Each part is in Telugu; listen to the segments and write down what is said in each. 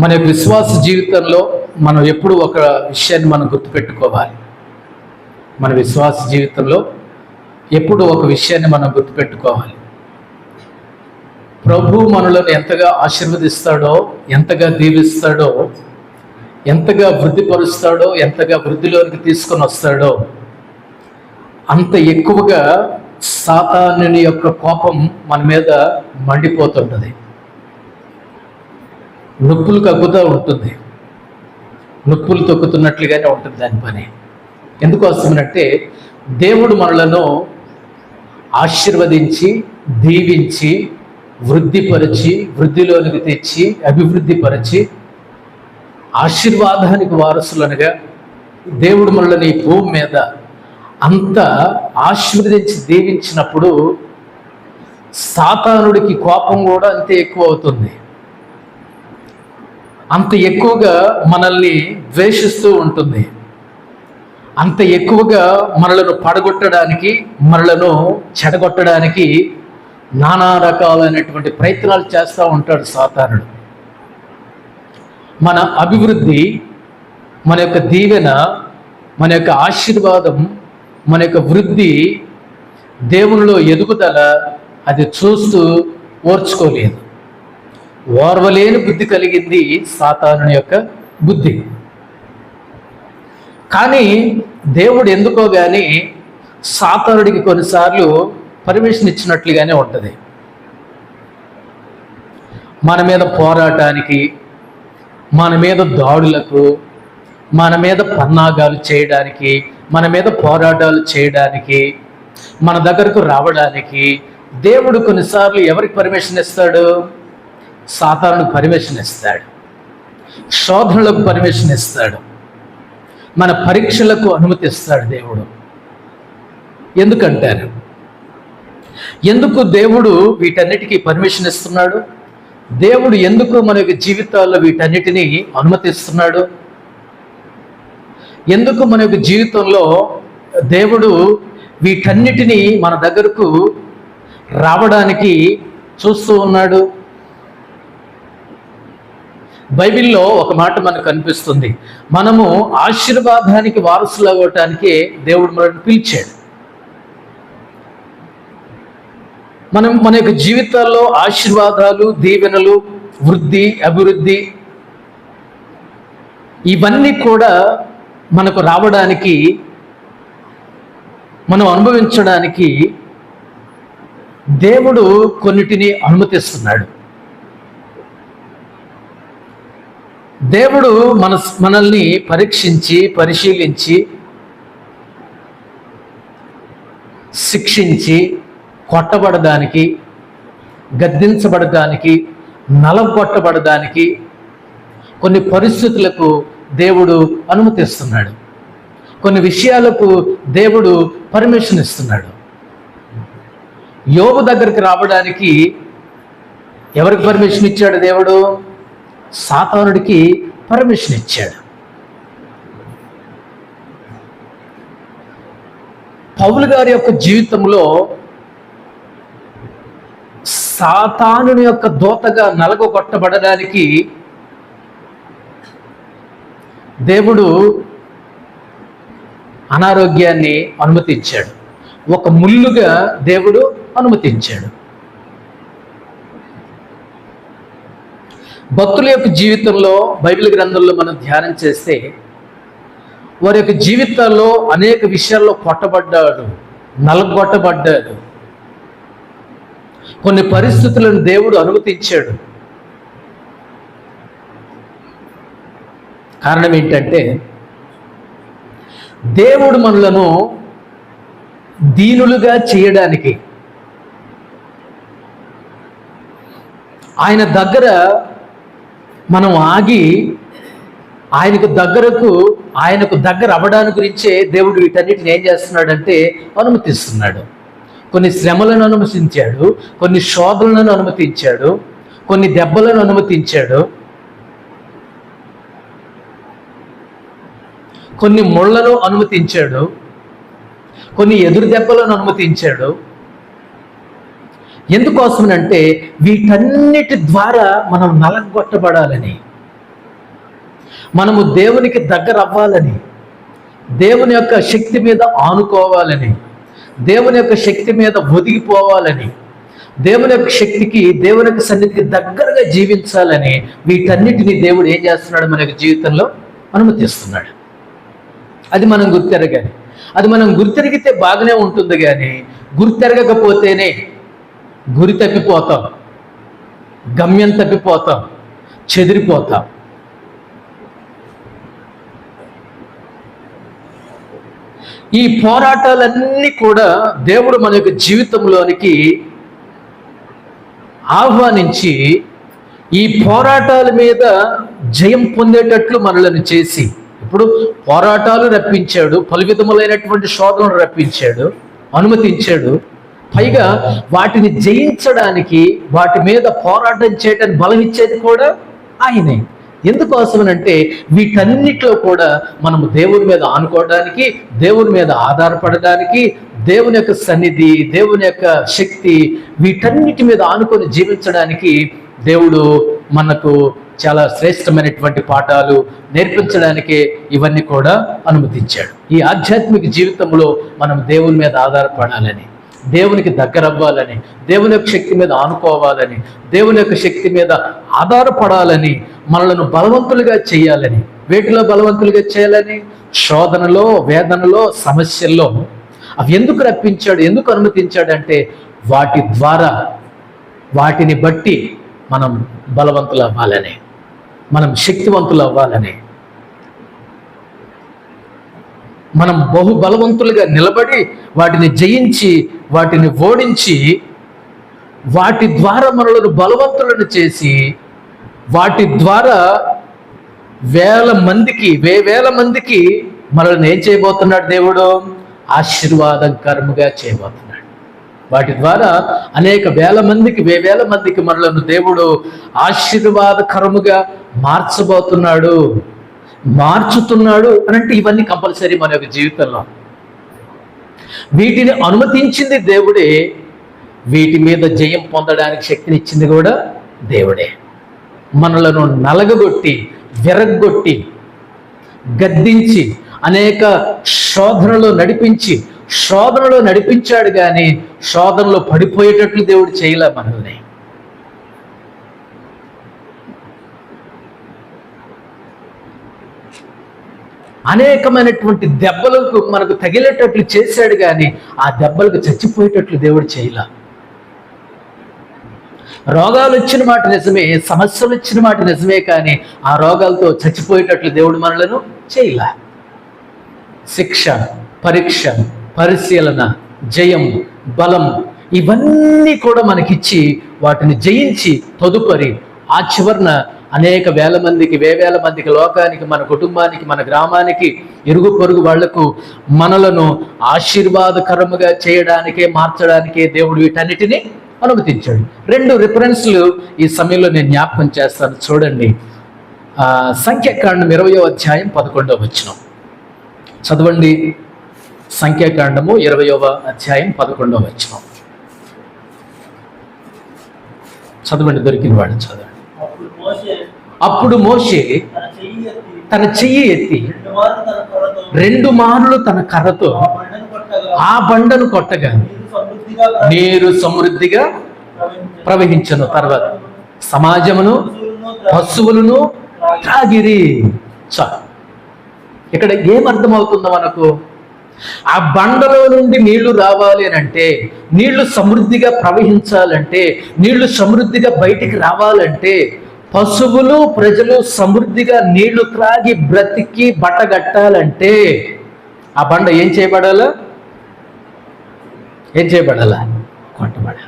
మన యొక్క విశ్వాస జీవితంలో మనం ఎప్పుడు ఒక విషయాన్ని మనం గుర్తుపెట్టుకోవాలి. మన విశ్వాస జీవితంలో ఎప్పుడు ఒక విషయాన్ని మనం గుర్తుపెట్టుకోవాలి. ప్రభు మనలను ఎంతగా ఆశీర్వదిస్తాడో ఎంతగా దీవిస్తాడో ఎంతగా వృద్ధిపరుస్తాడో ఎంతగా వృద్ధిలోనికి తీసుకొని వస్తాడో అంత ఎక్కువగా సాతానుని యొక్క కోపం మన మీద మండిపోతుంటుంది. నొప్పులు కగ్గుతూ ఉంటుంది. నొప్పులు తొక్కుతున్నట్లుగానే ఉంటుంది దాని పని. ఎందుకు వస్తుందంటే దేవుడు మనలను ఆశీర్వదించి దీవించి వృద్ధిపరిచి వృద్ధిలోనికి తెచ్చి అభివృద్ధిపరిచి ఆశీర్వాదానికి వారసులనగా దేవుడు మనల్ని భూమి మీద అంత ఆశీర్వదించి దీవించినప్పుడు సాతానుడికి కోపం కూడా అంతే ఎక్కువ అవుతుంది. అంత ఎక్కువగా మనల్ని ద్వేషిస్తూ ఉంటుంది. అంత ఎక్కువగా మనలను పడగొట్టడానికి మనలను చెడగొట్టడానికి నానా రకాలైనటువంటి ప్రయత్నాలు చేస్తూ ఉంటాడు సాతానుడు. మన అభివృద్ధి మన యొక్క దీవెన మన యొక్క ఆశీర్వాదం మన యొక్క వృద్ధి దేవునిలో ఎదుగుదల అది చూస్తూ ఓర్చుకోలేదు. ఓర్వలేని బుద్ధి కలిగింది సాతాను యొక్క బుద్ధి. కానీ దేవుడు ఎందుకో కానీ సాతానుడికి కొన్నిసార్లు పర్మిషన్ ఇచ్చినట్లుగానే ఉంటుంది. మన మీద పోరాటానికి మన మీద దాడులకు మన మీద పన్నాగాలు చేయడానికి మన మీద పోరాటాలు చేయడానికి మన దగ్గరకు రావడానికి దేవుడు కొన్నిసార్లు ఎవరికి పర్మిషన్ ఇస్తాడు? సాధారణ పర్మిషన్ ఇస్తాడు. శోధనలకు పర్మిషన్ ఇస్తాడు. మన పరీక్షలకు అనుమతిస్తాడు దేవుడు. ఎందుకంటారు? ఎందుకు దేవుడు వీటన్నిటికీ పర్మిషన్ ఇస్తున్నాడు? దేవుడు ఎందుకు మన యొక్క జీవితాల్లో వీటన్నిటినీ అనుమతిస్తున్నాడు ఎందుకు మన యొక్క జీవితంలో దేవుడు వీటన్నిటినీ మన దగ్గరకు రావడానికి చూస్తూ ఉన్నాడు? బైబిల్లో ఒక మాట మనకు కనిపిస్తుంది. మనము ఆశీర్వాదానికి వారసులు అవ్వటానికి దేవుడు మనల్ని పిలిచాడు. మనం మన యొక్క జీవితాల్లో ఆశీర్వాదాలు దీవెనలు వృద్ధి అభివృద్ధి ఇవన్నీ కూడా మనకు రావడానికి మనం అనుభవించడానికి దేవుడు కొన్నిటిని అనుమతిస్తున్నాడు. దేవుడు మన మనల్ని పరీక్షించి పరిశీలించి శిక్షించి కొట్టబడడానికి గద్దించబడడానికి నలగొట్టబడడానికి కొన్ని పరిస్థితులకు దేవుడు అనుమతిస్తున్నాడు. కొన్ని విషయాలకు దేవుడు పర్మిషన్ ఇస్తున్నాడు. యోగు దగ్గరికి రావడానికి ఎవరికి పర్మిషన్ ఇచ్చాడు దేవుడు? సాతానుడికి పర్మిషన్ ఇచ్చాడు. పౌలు గారి యొక్క జీవితంలో సాతానుని యొక్క దోతగా నలగొట్టబడడానికి దేవుడు అనారోగ్యాన్ని అనుమతించాడు. ఒక ముల్లుగా దేవుడు అనుమతించాడు. భక్తుల యొక్క జీవితంలో బైబిల్ గ్రంథంలో మనం ధ్యానం చేస్తే వారి యొక్క జీవితాల్లో అనేక విషయాల్లో కొట్టబడ్డాడు నలగొట్టబడ్డాడు. కొన్ని పరిస్థితులను దేవుడు అనుమతించాడు. కారణం ఏంటంటే దేవుడు మనలను దీనులుగా చేయడానికి ఆయన దగ్గర మనం ఆగి ఆయనకు దగ్గరకు ఆయనకు దగ్గర అవ్వడాని గురించే దేవుడు వీటన్నిటిని ఏం చేస్తున్నాడంటే అనుమతిస్తున్నాడు. కొన్ని శ్రమలను అనుమతించాడు కొన్ని శోభలను అనుమతించాడు కొన్ని దెబ్బలను అనుమతించాడు కొన్ని ముళ్ళను అనుమతించాడు కొన్ని ఎదురు దెబ్బలను అనుమతించాడు ఎందుకోసమనంటే వీటన్నిటి ద్వారా మనం నలగొట్టబడాలని. మనము దేవునికి దగ్గర అవ్వాలని దేవుని యొక్క శక్తి మీద ఆనుకోవాలని. దేవుని యొక్క శక్తి మీద ఒదిగిపోవాలని. దేవుని యొక్క శక్తికి దేవుని యొక్క సన్నిధికి దగ్గరగా జీవించాలని వీటన్నిటిని దేవుడు ఏం చేస్తున్నాడు మన యొక్క జీవితంలో? అనుమతిస్తున్నాడు అది మనం గుర్తెరగాలి. అది మనం గుర్తెరిగితే బాగానే ఉంటుంది కానీ గుర్తెరగకపోతేనే గురి తప్పిపోతాం గమ్యం తప్పిపోతాం చెదిరిపోతాం. ఈ పోరాటాలన్నీ కూడా దేవుడు మన యొక్క జీవితంలోనికి ఆహ్వానించి ఈ పోరాటాల మీద జయం పొందేటట్లు మనలను చేసి ఇప్పుడు పోరాటాలు రప్పించాడు పలు విధములైనటువంటి శోధనలు రప్పించాడు అనుమతించాడు. పైగా వాటిని జయించడానికి వాటి మీద పోరాటం చేయడానికి బలం ఇచ్చేది కూడా ఆయనే. ఎందుకోసమనంటే వీటన్నిటిలో కూడా మనము దేవుని మీద ఆనుకోవడానికి దేవుని మీద ఆధారపడడానికి దేవుని యొక్క సన్నిధి దేవుని యొక్క శక్తి వీటన్నిటి మీద ఆనుకొని జీవించడానికి దేవుడు మనకు చాలా శ్రేష్టమైనటువంటి పాఠాలు నేర్పించడానికి ఇవన్నీ కూడా అనుమతించాడు. ఈ ఆధ్యాత్మిక జీవితంలో మనం దేవుని మీద ఆధారపడాలని. దేవునికి దగ్గర అవ్వాలని దేవుని యొక్క శక్తి మీద ఆనుకోవాలని దేవుని యొక్క శక్తి మీద ఆధారపడాలని మనలను బలవంతులుగా చేయాలని వేటిలో బలవంతులుగా చేయాలని? శోధనలో వేదనలో సమస్యల్లో. అవి ఎందుకు రప్పించాడు ఎందుకు అనుమతించాడంటే వాటి ద్వారా వాటిని బట్టి మనం బలవంతులు అవ్వాలని మనం శక్తివంతులు అవ్వాలని మనం బహు బలవంతులుగా నిలబడి వాటిని జయించి వాటిని ఓడించి వాటి ద్వారా మనలను బలవంతులను చేసి వాటి ద్వారా వేల మందికి వే వేల మందికి మనల్ని ఏం చేయబోతున్నాడు దేవుడు? ఆశీర్వాదకరముగా చేయబోతున్నాడు. వాటి ద్వారా అనేక వేల మందికి వే వేల మందికి మనలను దేవుడు ఆశీర్వాదకరముగా మార్చబోతున్నాడు. మార్చుతున్నాడు అని అంటే ఇవన్నీ కంపల్సరీ మన యొక్క జీవితంలో. వీటిని అనుమతించింది దేవుడే. వీటి మీద జయం పొందడానికి శక్తిని ఇచ్చింది కూడా దేవుడే. మనలను నలగగొట్టి విరగ్గొట్టి గద్దించి అనేక శోధనలో నడిపించి శోధనలో నడిపించాడు కానీ శోధనలో పడిపోయేటట్లు దేవుడు చేయలే మనల్ని. అనేకమైనటువంటి దెబ్బలకు మనకు తగిలేటట్లు చేశాడు కానీ ఆ దెబ్బలకు చచ్చిపోయేటట్లు దేవుడు చేయలా. రోగాలు వచ్చిన మాట నిజమే సమస్యలు వచ్చిన మాట నిజమే కానీ ఆ రోగాలతో చచ్చిపోయేటట్లు దేవుడు మనలను చేయలా. శిక్ష పరీక్ష పరిశీలన జయం బలం ఇవన్నీ కూడా మనకిచ్చి వాటిని జయించి తదుపరి ఆ చివరన అనేక వేల మందికి వేవేల మందికి లోకానికి మన కుటుంబానికి మన గ్రామానికి ఇరుగు పొరుగు వాళ్ళకు మనలను ఆశీర్వాదకరముగా చేయడానికే మార్చడానికే దేవుడు వీటన్నిటిని అనుమతించాడు. రెండు రిఫరెన్స్లు ఈ సమయంలో నేను జ్ఞాపకం చేస్తాను. చూడండి. సంఖ్యాకాండం ఇరవయో అధ్యాయం పదకొండవ వచనం. చదవండి. సంఖ్యాకాండము ఇరవయవ అధ్యాయం పదకొండవ వచనం. చదవండి. దొరికిన వాళ్ళు చదవండి. అప్పుడు మోషే తన చెయ్యి ఎత్తి రెండు మార్లు తన కర్రతో ఆ బండను కొట్టగా నీరు సమృద్ధిగా ప్రవహించెను. తర్వాత సమాజమును పశువులను త్రాగిరి ఇక్కడ ఏం అర్థమవుతుందో మనకు ఆ బండలో నుండి నీళ్ళు రావాలి అని అంటే నీళ్ళు సమృద్ధిగా ప్రవహించాలంటే నీళ్ళు సమృద్ధిగా బయటికి రావాలంటే పశువులు ప్రజలు సమృద్ధిగా నీళ్ళు త్రాగి బ్రతికి బట్టగట్టాలంటే ఆ బండ ఏం చేయబడాలా? ఏం చేయబడాలా? కొట్టబడాలి.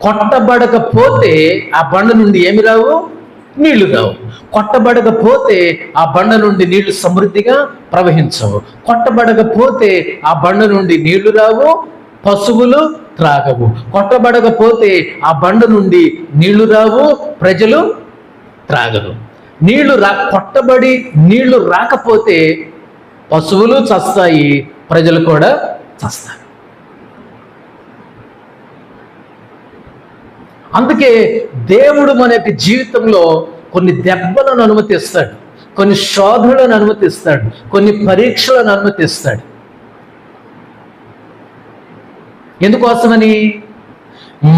కొట్టబడకపోతే ఆ బండ నుండి ఏమి రావు? నీళ్ళు రావు. కొట్టబడకపోతే ఆ బండ నుండి నీళ్ళు సమృద్ధిగా ప్రవహించవు. కొట్టబడకపోతే ఆ బండ నుండి నీళ్ళు రావు. పశువులు త్రాగవు. కొట్టబడకపోతే ఆ బండ నుండి నీళ్ళు రావు ప్రజలు త్రాగరు. నీళ్ళు రా కొట్టబడి నీళ్ళు రాకపోతే పశువులు చస్తాయి ప్రజలు కూడా చస్తారు. అందుకే దేవుడు మన యొక్క జీవితంలో కొన్ని దెబ్బలను అనుమతిస్తాడు కొన్ని శోధనలను అనుమతిస్తాడు కొన్ని పరీక్షలను అనుమతిస్తాడు. ఎందుకోసమని?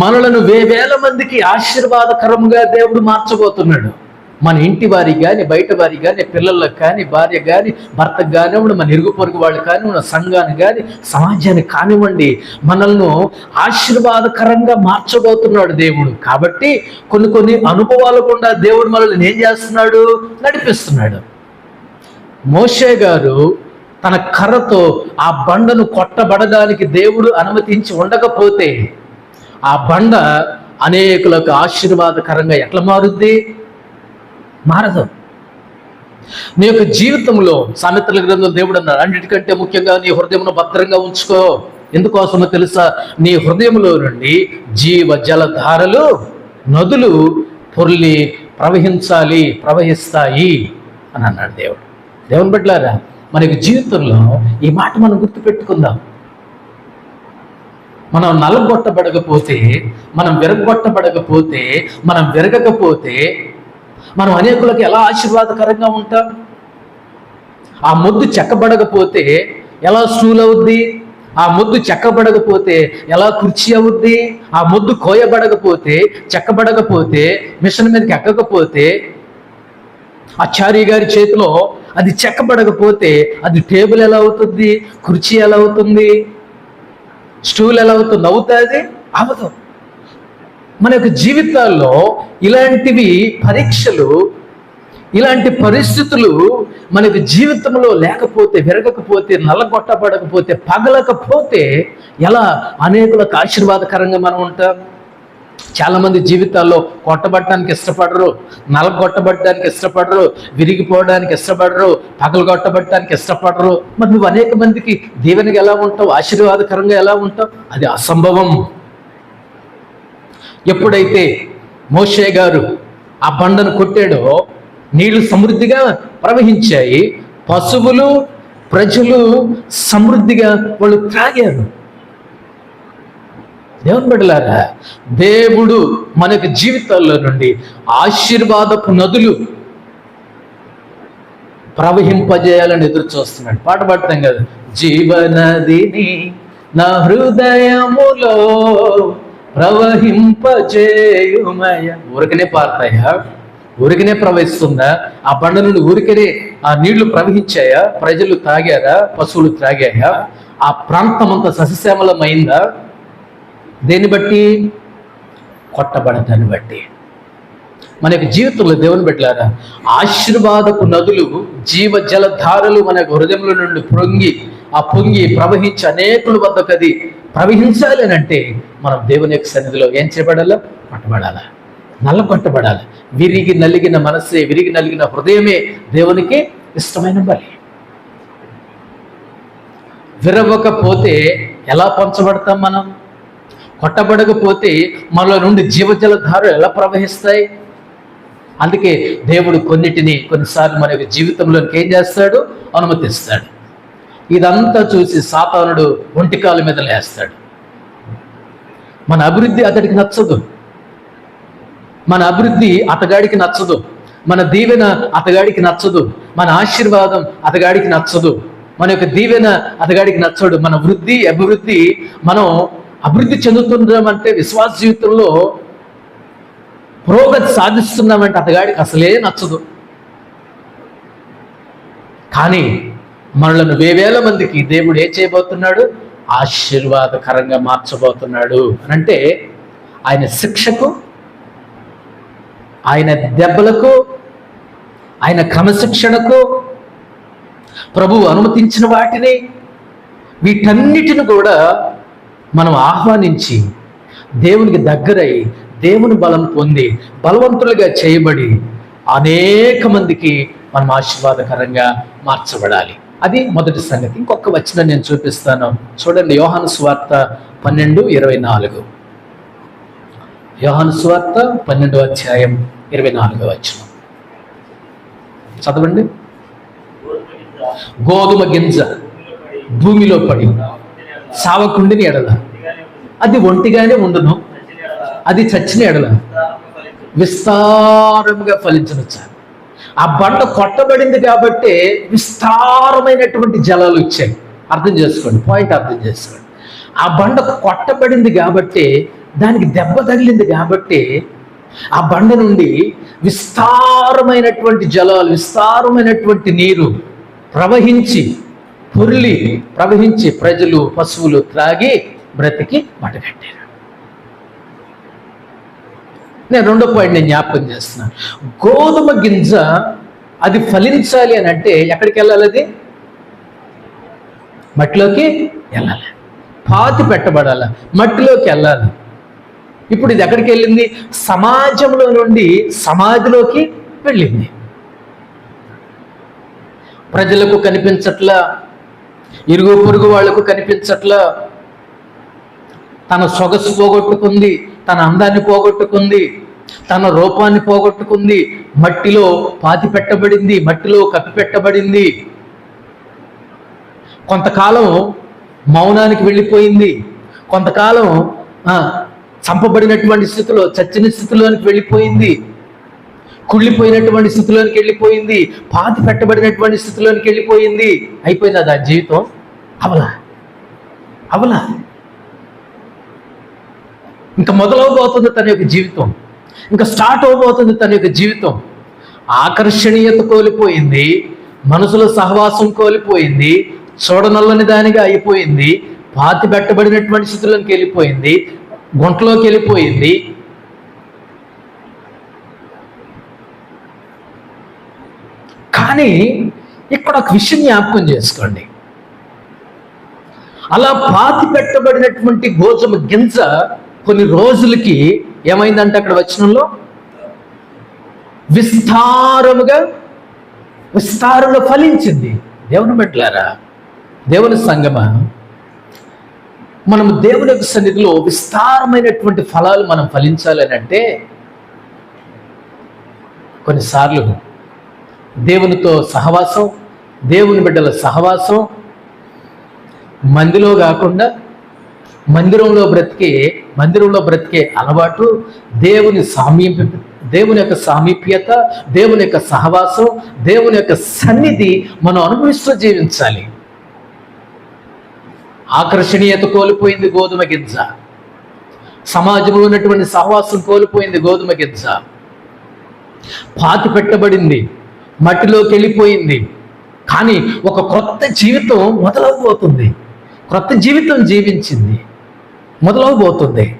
మనలను వేవేల మందికి ఆశీర్వాదకరంగా దేవుడు మార్చబోతున్నాడు. మన ఇంటి వారికి కానీ బయట వారికి కానీ పిల్లలకు కానీ భార్య కానీ భర్తకు కానివ్వండి మన ఇరుగు పొరుగు వాళ్ళు కానివ్వండి సంఘాన్ని కానీ సమాజాన్ని కానివ్వండి మనల్ని ఆశీర్వాదకరంగా మార్చబోతున్నాడు దేవుడు. కాబట్టి కొన్ని కొన్ని అనుభవాలు గుండా దేవుడు మనల్ని ఏం చేస్తున్నాడు? నడిపిస్తున్నాడు. మోషే గారు తన కర్రతో ఆ బండను కొట్టబడడానికి దేవుడు అనుమతించి ఉండకపోతే ఆ బండ అనేకులకు ఆశీర్వాదకరంగా ఎట్లా మారుద్ది? మారదు. నీ యొక్క జీవితంలో సామెతల గ్రంథం దేవుడు అన్నాడు అన్నిటికంటే ముఖ్యంగా నీ హృదయమును భద్రంగా ఉంచుకో. ఎందుకోసమో తెలుసా? నీ హృదయంలో నుండి జీవ జలధారలు నదులు పొర్లి ప్రవహించాలి ప్రవహిస్తాయి అని అన్నాడు దేవుడు. దేవుని బిడ్డలారా మన జీవితంలో ఈ మాట మనం గుర్తుపెట్టుకుందాం. మనం నలగొట్టబడకపోతే మనం విరగొట్టబడకపోతే మనం విరగకపోతే మనం అనేకులకు ఎలా ఆశీర్వాదకరంగా ఉంటాం? ఆ ముద్దు చెక్కబడకపోతే ఎలా స్టూల్ అవుద్ది ఆ ముద్దు చెక్కబడకపోతే ఎలా కుర్చీ అవుద్ది? ఆ ముద్దు కోయబడకపోతే చెక్కబడకపోతే మిషన్ మీదకి ఎక్కకపోతే ఆచార్య గారి చేతిలో అది చెక్కబడకపోతే అది టేబుల్ ఎలా అవుతుంది? కుర్చీ ఎలా అవుతుంది? స్టూల్ ఎలా అవుతుంది? అవుతుంది? అవదు. మన యొక్క జీవితాల్లో ఇలాంటివి పరీక్షలు ఇలాంటి పరిస్థితులు మనకు జీవితంలో లేకపోతే విరగకపోతే నల్లగొట్టబడకపోతే పగలకపోతే ఎలా అనేకులకు ఆశీర్వాదకరంగా మనం ఉంటాం? చాలా మంది జీవితాల్లో కొట్టబడటానికి ఇష్టపడరు నల నలగొట్టబడటానికి ఇష్టపడరు విరిగిపోవడానికి ఇష్టపడరు పగలు కొట్టబడటానికి ఇష్టపడరు. మరి నువ్వు అనేక మందికి దీవెనగా ఎలా ఉంటావు? ఆశీర్వాదకరంగా ఎలా ఉంటావు? అది అసంభవం. ఎప్పుడైతే మోషే గారు ఆ బండను కొట్టాడో నీళ్ళు సమృద్ధిగా ప్రవహించాయి పశువులు ప్రజలు సమృద్ధిగా వాళ్ళు త్రాగారు. దేవుని బిడ్డలారా దేవుడు మనకి జీవితాల్లో నుండి ఆశీర్వాదపు నదులు ప్రవహింపజేయాలని ఎదురు చూస్తున్నాడు పాట పాడతాం కదా. జీవనదిని నా హృదయములో ప్రవహింపజేయుమయ. ఊరికనే పారుతాయా ఊరికనే ప్రవహిస్తుందా? ఆ బండ నుండి ఊరికనే ఆ నీళ్ళు ప్రవహించాయా? ప్రజలు తాగారా? పశువులు త్రాగాయా? ఆ ప్రాంతం అంతా సస్యశ్యామలమైందా దేన్ని బట్టి? కొట్టబడటాన్ని బట్టి. మన యొక్క జీవితంలో దేవుని పెట్టారా ఆశీర్వాదపు నదులు జీవ జలధారలు మన యొక్క హృదయంలో నుండి పొంగి ఆ పొంగి ప్రవహించి అనేకుల వద్దకు అది ప్రవహించాలి అని అంటే మనం దేవుని యొక్క సన్నిధిలో ఏం చేయబడాలా? కొట్టబడాలా. నల్ల కొట్టబడాలి. విరిగి నలిగిన మనస్సే విరిగి నలిగిన హృదయమే దేవునికి ఇష్టమైన బలి. విరవకపోతే ఎలా పంచబడతాం మనం? కొట్టబడకపోతే మనలో నుండి జీవజల ధారలు ఎలా ప్రవహిస్తాయి? అందుకే దేవుడు కొన్నిటిని కొన్నిసార్లు మన యొక్క జీవితంలోకి ఏం చేస్తాడు? అనుమతిస్తాడు. ఇదంతా చూసి సాతానుడు ఒంటికాల మీద లేస్తాడు. మన అభివృద్ధి అతడికి నచ్చదు. మన అభివృద్ధి అతగాడికి నచ్చదు. మన దీవెన అతగాడికి నచ్చదు. మన ఆశీర్వాదం అతగాడికి నచ్చదు. మన యొక్క దీవెన అతగాడికి నచ్చడు. మన వృద్ధి అభివృద్ధి మనం అభివృద్ధి చెందుతున్నామంటే విశ్వాస జీవితంలో పురోగతి సాధిస్తున్నామంటే అతగాడికి అసలే నచ్చదు. కానీ మనలను వేవేల మందికి దేవుడు ఏం చేయబోతున్నాడు? ఆశీర్వాదకరంగా మార్చబోతున్నాడు. అని అంటే ఆయన శిక్షకు ఆయన దెబ్బలకు ఆయన క్రమశిక్షణకు ప్రభువు అనుమతించిన వాటిని వీటన్నిటిని కూడా మనం ఆహ్వానించి దేవునికి దగ్గరై దేవుని బలం పొంది బలవంతులుగా చేయబడి అనేక మందికి మనం ఆశీర్వాదకరంగా మార్చబడాలి. అది మొదటి సంగతి. ఇంకొక వచ్చిన నేను చూపిస్తాను. చూడండి యోహాను స్వార్త పన్నెండు ఇరవై నాలుగు. యోహాను స్వార్త పన్నెండు అధ్యాయం ఇరవై నాలుగో వచ్చిన చదవండి. గోధుమ గింజ భూమిలో పడి సావకుండిని ఎడల. అది ఒంటిగానే ఉండును. అది చచ్చిన ఎడల. విస్తారముగా ఫలించను చాలు ఆ బండ కొట్టబడింది కాబట్టి విస్తారమైనటువంటి జలాలు వచ్చాయి. అర్థం చేసుకోండి పాయింట్ అర్థం చేసుకోండి. ఆ బండ కొట్టబడింది కాబట్టి దానికి దెబ్బ తగిలింది కాబట్టి ఆ బండ నుండి విస్తారమైనటువంటి జలాలు విస్తారమైనటువంటి నీరు ప్రవహించి పొర్లి ప్రవహించి ప్రజలు పశువులు త్రాగి బ్రతికి మటగట్టారు నేను రెండో పాయింట్ నేను జ్ఞాపకం చేస్తున్నాను గోధుమ గింజ అది ఫలించాలి అని అంటే ఎక్కడికి వెళ్ళాలి అది? మట్టిలోకి వెళ్ళాలి. పాతి పెట్టబడాలి. మట్టిలోకి వెళ్ళాలి. ఇప్పుడు ఇది ఎక్కడికి వెళ్ళింది? సమాజంలో నుండి సమాధిలోకి వెళ్ళింది. ప్రజలకు కనిపించట్లా ఇరుగు పొరుగు వాళ్ళకు కనిపించట్లా. తన సొగసు పోగొట్టుకుంది తన అందాన్ని పోగొట్టుకుంది తన రూపాన్ని పోగొట్టుకుంది మట్టిలో పాతి పెట్టబడింది మట్టిలో కప్పి పెట్టబడింది. కొంతకాలం మౌనానికి వెళ్ళిపోయింది. కొంతకాలం చంపబడినటువంటి స్థితిలో చచ్చిన స్థితిలోనికి వెళ్ళిపోయింది. కుళ్ళిపోయినటువంటి స్థితిలోనికి వెళ్ళిపోయింది. పాతి పెట్టబడినటువంటి స్థితిలోనికి వెళ్ళిపోయింది. అయిపోయిందా దాని జీవితం? అవలా. అవలా. ఇంకా మొదలవబోతుంది తన యొక్క జీవితం. ఇంకా స్టార్ట్ అవబోతుంది తన యొక్క జీవితం. ఆకర్షణీయత కోల్పోయింది. మనసులో సహవాసం కోల్పోయింది. చూడనల్లని దానిగా అయిపోయింది. పాతి పెట్టబడినటువంటి స్థితిలోకి వెళ్ళిపోయింది. గుంటలోకి వెళ్ళిపోయింది. కానీ ఇక్కడ ఒక విషయం జ్ఞాపకం చేసుకోండి. అలా పాతి పెట్టబడినటువంటి గోధుమ గింజ కొన్ని రోజులకి ఏమైందంటే అక్కడ వచనంలో? విస్తారముగా విస్తారంలో ఫలించింది. దేవుని బిడ్డలారా దేవుని సంగమ? మనం దేవుని యొక్క సన్నిధిలో విస్తారమైనటువంటి ఫలాలు మనం ఫలించాలని అంటే కొన్నిసార్లు దేవునితో సహవాసం దేవుని బిడ్డల సహవాసం. మందిలో కాకుండా మందిరంలో బ్రతికే మందిరంలో బ్రతికే అలవాటు దేవుని సామీప్య దేవుని యొక్క సామీప్యత దేవుని యొక్క సహవాసం దేవుని యొక్క సన్నిధి మనం అనుభవిస్తూ జీవించాలి. ఆకర్షణీయత కోల్పోయింది గోధుమ గింజ. సమాజంలో ఉన్నటువంటి సహవాసం కోల్పోయింది గోధుమ గింజ. పాతి పెట్టబడింది. మట్టిలోకి వెళ్ళిపోయింది కానీ ఒక కొత్త జీవితం మొదలవబోతుంది. కొత్త జీవితం జీవించింది. మొదలవబోతుంది.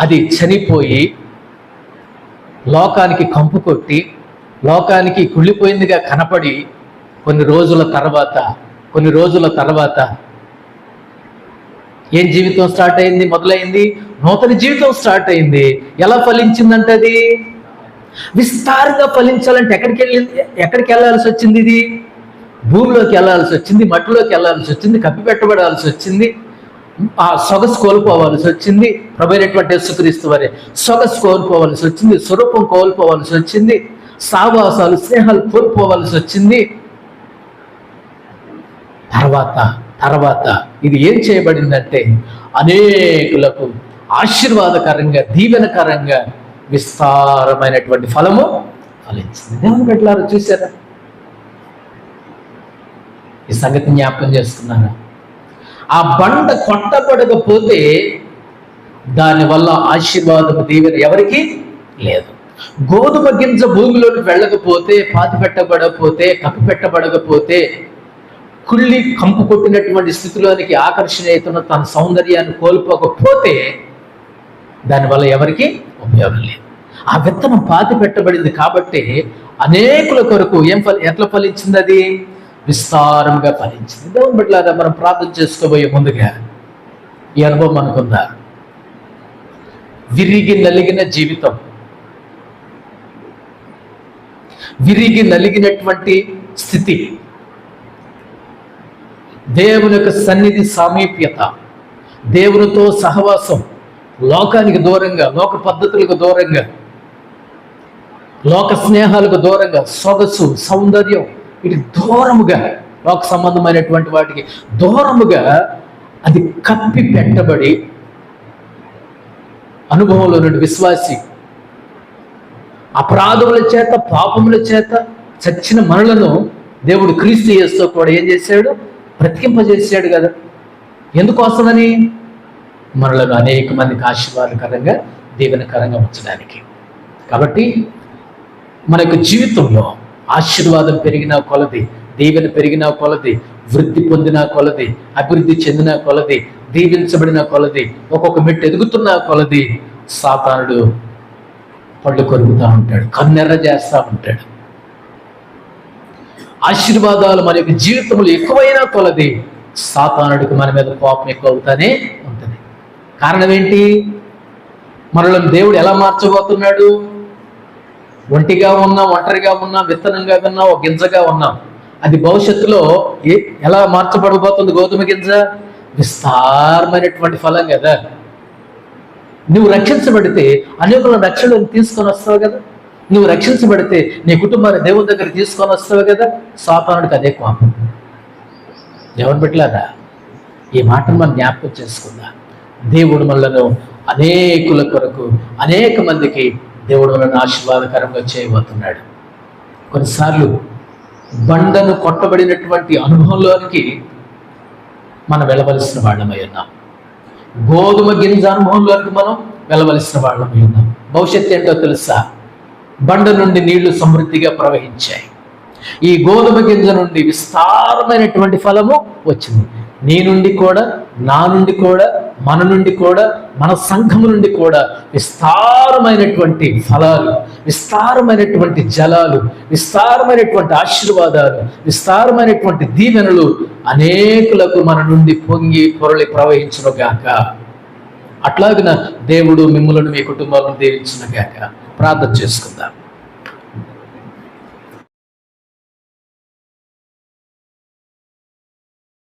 అది చనిపోయి లోకానికి కంపు కొట్టి లోకానికి కుళ్ళిపోయిందిగా కనపడి కొన్ని రోజుల తర్వాత కొన్ని రోజుల తర్వాత ఏం జీవితం స్టార్ట్ అయింది? మొదలైంది? నూతన జీవితం స్టార్ట్ అయింది. ఎలా ఫలించిందంటే అది విస్తారంగా ఫలించాలంటే ఎక్కడికి వెళ్ళింది ఎక్కడికి వెళ్ళాల్సి వచ్చింది ఇది? భూమిలోకి వెళ్ళాల్సి వచ్చింది మట్టిలోకి వెళ్ళాల్సి వచ్చింది కప్పి పెట్టబడాల్సి వచ్చింది ఆ సొగసు కోల్పోవాల్సి వచ్చింది ప్రభైనటువంటి యేసుక్రీస్తు వారి సొగసు కోల్పోవాల్సి వచ్చింది స్వరూపం కోల్పోవాల్సి వచ్చింది సావాసాలు స్నేహాలు కోల్పోవాల్సి వచ్చింది. తర్వాత తర్వాత ఇది ఏం చేయబడిందంటే అనేకులకు ఆశీర్వాదకరంగా దీవెనకరంగా విస్తారమైనటువంటి ఫలము ఫలించింది. దేవుని పెట్టారు చూసారా ఈ సంగతి జ్ఞాపకం చేసుకున్నారా? ఆ బండ కొట్టబడకపోతే దానివల్ల ఆశీర్వాదం దీవెన ఎవరికి? లేదు. గోధుమ గింజ భూమిలోకి వెళ్ళకపోతే పాతి పెట్టబడకపోతే కప్పి పెట్టబడకపోతే కుళ్ళి కంపు కొట్టినటువంటి స్థితిలోనికి ఆకర్షణీయతను తన సౌందర్యాన్ని కోల్పోకపోతే దానివల్ల ఎవరికి? ఉపయోగం లేదు ఆ విత్తనం పాతి పెట్టబడింది కాబట్టి అనేకుల కొరకు ఏం ఫలి ఎట్లా ఫలించింది అది? విస్తారంగా ఫలించింది. దేవుని బిడ్డలారా మనం ప్రార్థన చేసుకోబోయే ముందుగా ఈ అనుభవం అనుకుందా? విరిగి నలిగిన జీవితం. విరిగి నలిగినటువంటి స్థితి. దేవుని యొక్క సన్నిధి సామీప్యత. దేవునితో సహవాసం. లోకానికి దూరంగా లోక పద్ధతులకు దూరంగా లోక స్నేహాలకు దూరంగా సొగసు సౌందర్యం ఇది దూరముగా లోక సంబంధమైనటువంటి వాటికి దూరముగా అది కప్పి పెట్టబడి అనుభవంలో నుండి విశ్వాసి అపరాధముల చేత పాపముల చేత చచ్చిన మనలను దేవుడు క్రీస్తు చేస్తూ కూడా ఏం చేశాడు? బ్రతికింపజేసాడు కదా. ఎందుకోసమని మనలను అనేక మందికి ఆశీర్వాదకరంగా దీవెనకరంగా ఉంచడానికి. కాబట్టి మన యొక్క జీవితంలో ఆశీర్వాదం పెరిగిన కొలది దీవెన పెరిగిన కొలది వృద్ధి పొందిన కొలది అభివృద్ధి చెందిన కొలది దీవించబడిన కొలది ఒక్కొక్క మెట్టు ఎదుగుతున్న కొలది సాతానుడు పళ్ళు కొరుకుతూ ఉంటాడు కన్నెర్ర చేస్తూ ఉంటాడు. ఆశీర్వాదాలు మన యొక్క జీవితంలో ఎక్కువైన కొలది సాతానుడికి మన మీద కోపం ఎక్కువ అవుతానే కారణం ఏంటి మనల్ని దేవుడు ఎలా మార్చబోతున్నాడు? ఒంటిగా ఉన్నాం ఒంటరిగా ఉన్నాం విత్తనంగా ఉన్నాం ఒక గింజగా ఉన్నాం. అది భవిష్యత్తులో ఏ ఎలా మార్చబడబోతుంది గోధుమ గింజ? విస్తారమైనటువంటి ఫలం కదా. నువ్వు రక్షించబడితే అనేకుల రక్షణను తీసుకొని వస్తావు కదా. నువ్వు రక్షించబడితే నీ కుటుంబాన్ని దేవుని దగ్గర తీసుకొని వస్తావు కదా. సాతానుడికి అదే కోపం. ఎవరు పెట్టలేదా ఈ మాటను మనం జ్ఞాపకం చేసుకుందాం. దేవుడు మనలను అనేకుల కొరకు అనేక మందికి దేవుడు మనల్ని ఆశీర్వాదకరంగా చేయబోతున్నాడు. కొన్నిసార్లు బండను కొట్టబడినటువంటి అనుభవంలోనికి మనం వెళ్ళవలసిన వాళ్ళమై ఉన్నాం. గోధుమ గింజ అనుభవంలోకి మనం వెళ్ళవలసిన వాళ్ళమై ఉన్నాం. భవిష్యత్తు ఏంటో తెలుసా? బండ నుండి నీళ్ళు సమృద్ధిగా ప్రవహించాయి. ఈ గోధుమ గింజ నుండి విస్తారమైనటువంటి ఫలము వచ్చింది. నీ నుండి కూడా నా నుండి కూడా మన నుండి కూడా మన సంఘం నుండి కూడా విస్తారమైనటువంటి ఫలాలు విస్తారమైనటువంటి జలాలు విస్తారమైనటువంటి ఆశీర్వాదాలు విస్తారమైనటువంటి దీవెనలు అనేకులకు మన నుండి పొంగి పొరలి ప్రవహించును గాక అట్లాగిన దేవుడు మిమ్మలను మీ కుటుంబాలను దీవించును గాక ప్రార్థన చేసుకుందాం.